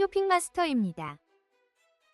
쇼핑마스터입니다.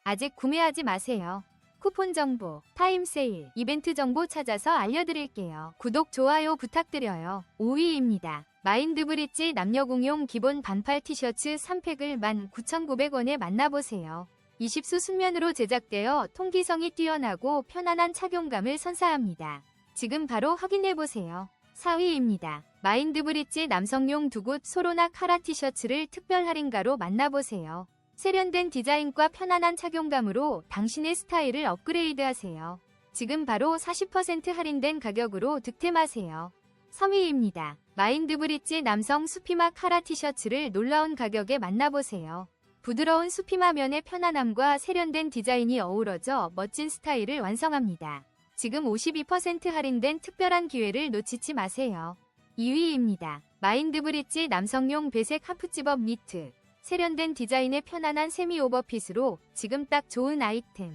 아직 구매하지 마세요. 쿠폰 정보, 타임 세일, 이벤트 정보 찾아서 알려드릴게요. 구독, 좋아요 부탁드려요. 5위입니다. 마인드 브릿지 남녀 공용 기본 반팔 티셔츠 3팩을 19,900원에 만나보세요. 20수 순면으로 제작되어 통기성이 뛰어나고 편안한 착용감을 선사합니다. 지금 바로 확인해보세요. 4위입니다. 마인드 브릿지 남성용 두굿 소로나 카라 티셔츠를 특별 할인가로 만나보세요. 세련된 디자인과 편안한 착용감으로 당신의 스타일을 업그레이드하세요. 지금 바로 40% 할인된 가격으로 득템하세요. 3위입니다. 마인드 브릿지 남성 수피마 카라 티셔츠를 놀라운 가격에 만나보세요. 부드러운 수피마 면의 편안함과 세련된 디자인이 어우러져 멋진 스타일을 완성합니다. 지금 52% 할인된 특별한 기회를 놓치지 마세요. 2위입니다. 마인드 브릿지 남성용 배색 하프집업 니트. 세련된 디자인의 편안한 세미 오버핏으로 지금 딱 좋은 아이템.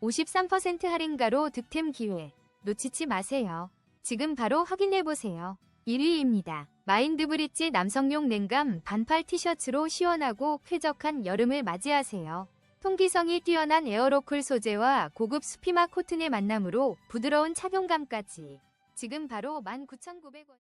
53% 할인가로 득템 기회. 놓치지 마세요. 지금 바로 확인해보세요. 1위입니다. 마인드 브릿지 남성용 냉감 반팔 티셔츠로 시원하고 쾌적한 여름을 맞이하세요. 통기성이 뛰어난 에어로쿨 소재와 고급 수피마 코튼의 만남으로 부드러운 착용감까지. 지금 바로 19,900원.